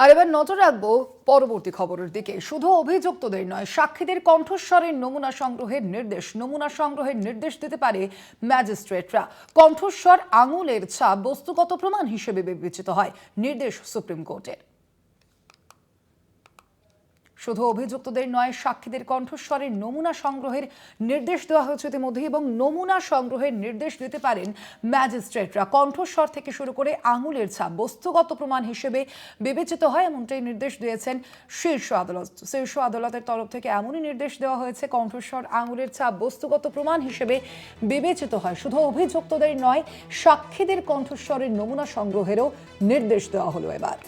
আর এবার নজর রাখব পরবর্তী খবরের দিকে। শুধু অভিযুক্তদের নয়, সাক্ষীদের কণ্ঠস্বরের নমুনা সংগ্রহের নির্দেশ, নমুনা সংগ্রহের নির্দেশ দিতে পারে ম্যাজিস্ট্রেটরা। কণ্ঠস্বর আঙুলের ছাপ বস্তুগত প্রমাণ হিসেবে বিবেচিত হয়, নির্দেশ সুপ্রিম কোর্টের। শুধু অভিযুক্তদের নয়, সাক্ষীদের কণ্ঠস্বরের নমুনা সংগ্রহের নির্দেশ দেওয়া হয়েছে ইতিমধ্যে এবং নমুনা সংগ্রহের নির্দেশ দিতে পারেন ম্যাজিস্ট্রেটরা। কণ্ঠস্বর থেকে শুরু করে আঙুলের ছাপ, বস্তুগত প্রমাণ হিসেবে বিবেচিত হয়, এমনটাই নির্দেশ দিয়েছেন শীর্ষ আদালত। শীর্ষ আদালতের তরফ থেকে এমনই নির্দেশ দেওয়া হয়েছে, কণ্ঠস্বর, আঙুলের ছাপ, বস্তুগত প্রমাণ হিসেবে বিবেচিত হয়। শুধু অভিযুক্তদের নয়, সাক্ষীদের কণ্ঠস্বরের নমুনা সংগ্রহেরও নির্দেশ দেওয়া হলো এবার।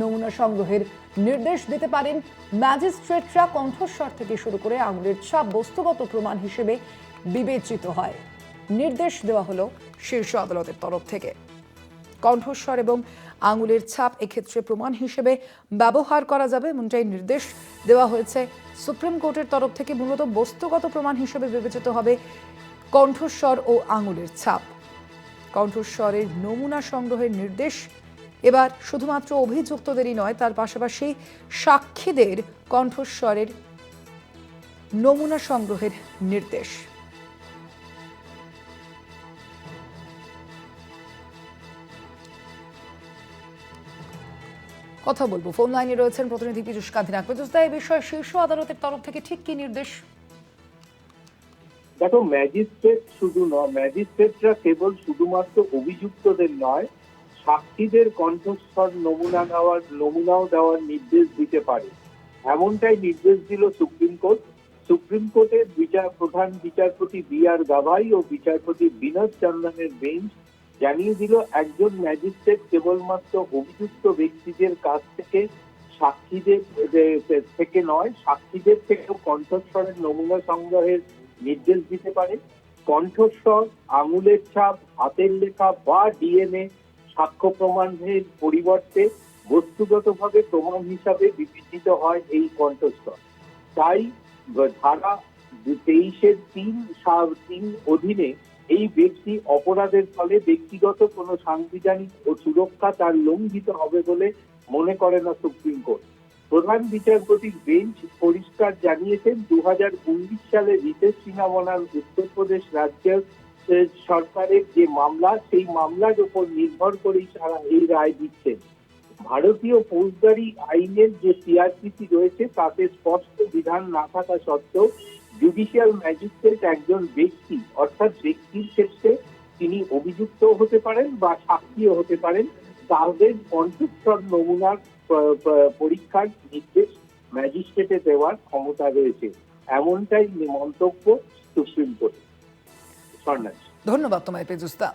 নমুনা সংগ্রহের নির্দেশ দিতে পারেন ম্যাজিস্ট্রেটরা কণ্ঠস্বর থেকে শুরু করে আঙুলের ছাপ বস্তুগত প্রমাণ হিসেবে বিবেচিত হয়। নির্দেশ দেওয়া হলো শীর্ষ আদালতের তরফ থেকে। কণ্ঠস্বর এবং আঙুলের ছাপ এক্ষেত্রে প্রমাণ হিসেবে ব্যবহার করা যাবে, এমনটাই নির্দেশ দেওয়া হয়েছে। সুপ্রিম কোর্টের তরফ থেকে মূলত বস্তুগত প্রমাণ হিসেবে বিবেচিত হবে কণ্ঠস্বর ও আঙুলের ছাপ। কণ্ঠস্বরের নমুনা সংগ্রহের নির্দেশ এবার শুধুমাত্র অভিযুক্তদেরই নয় তার পাশাপাশি সাক্ষীদের কণ্ঠস্বরের নমুনা সংগ্রহের নির্দেশ। কথা বলব। ফোন লাইনে রয়েছেন প্রতিনিধি পীযুষ কান্তি দা, এই বিষয়ে শীর্ষ আদালতের তরফ থেকে ঠিক কি নির্দেশ? দেখো ম্যাজিস্ট্রেট শুধু নয় ম্যাজিস্ট্রেটরা কেবল শুধুমাত্র অভিযুক্তদের নয় সাক্ষীদের কণ্ঠস্বর নমুনা নেওয়ার, নমুনাও দেওয়ার নির্দেশ দিতে পারে। এমনটাই নির্দেশ দিল সুপ্রিম কোর্ট। সুপ্রিম কোর্টের বিচার, প্রধান বিচারপতি বি আর গাভাই ও বিচারপতি বিনোদ চন্দনের বেঞ্চ জানিয়ে দিল, একজন ম্যাজিস্ট্রেট কেবলমাত্র অভিযুক্ত ব্যক্তিদের কাছ থেকে সাক্ষীদের থেকে নয়, সাক্ষীদের থেকেও কণ্ঠস্বরের নমুনা সংগ্রহের নির্দেশ দিতে পারে। কণ্ঠস্বর, আঙুলের ছাপ, হাতের লেখা বা ডিএনএ সাক্ষ্য প্রমাণের পরিবর্তে বস্তুগতভাবে প্রমাণ হিসাবে বিবেচিত হয় এই কণ্ঠস্বর। তাই ধারা তেইশের তিন তিন অধীনে এই ব্যক্তি অপরাধের ফলে ব্যক্তিগত কোনো সাংবিধানিক ও সুরক্ষা তার লঙ্ঘিত হবে বলে মনে করে না সুপ্রিম কোর্ট। প্রধান বিচারপতির বেঞ্চ পরিষ্কার জানিয়েছেন দু সালে রিতেশ সিনহা বনাম উত্তরপ্রদেশ রাজ্যের সরকারের যে মামলা, সেই মামলার উপর নির্ভর করেই তারা এই রায় দিচ্ছেন। ভারতীয় ফৌজদারি আইনের যে সিআরপিসি রয়েছে, তাতে স্পষ্ট বিধান না থাকা সত্ত্বেও জুডিশিয়াল ম্যাজিস্ট্রেট একজন ব্যক্তি, অর্থাৎ ব্যক্তির ক্ষেত্রে তিনি অভিযুক্ত হতে পারেন বা সাক্ষীও হতে পারেন। তাদের কণ্ঠস্বর নমুনার পরীক্ষার নির্দেশ ম্যাজিস্ট্রেটে দেওয়ার ক্ষমতা রয়েছে। এমনটাই মন্তব্য সুপ্রিম কোর্ট। ধন্যবাদ তোমায় দা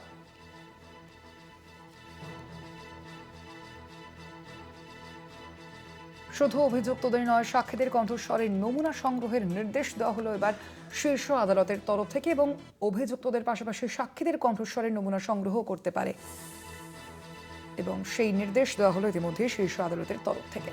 শুধু অভিযুক্তদের নয়, সাক্ষীদের কণ্ঠস্বরের নমুনা সংগ্রহের নির্দেশ দেওয়া হলো এবার শীর্ষ আদালতের তরফ থেকে এবং অভিযুক্তদের পাশাপাশি সাক্ষীদের কণ্ঠস্বরের নমুনা সংগ্রহ করতে পারে। এবং সেই নির্দেশ দেওয়া হলো ইতিমধ্যে শীর্ষ আদালতের তরফ থেকে।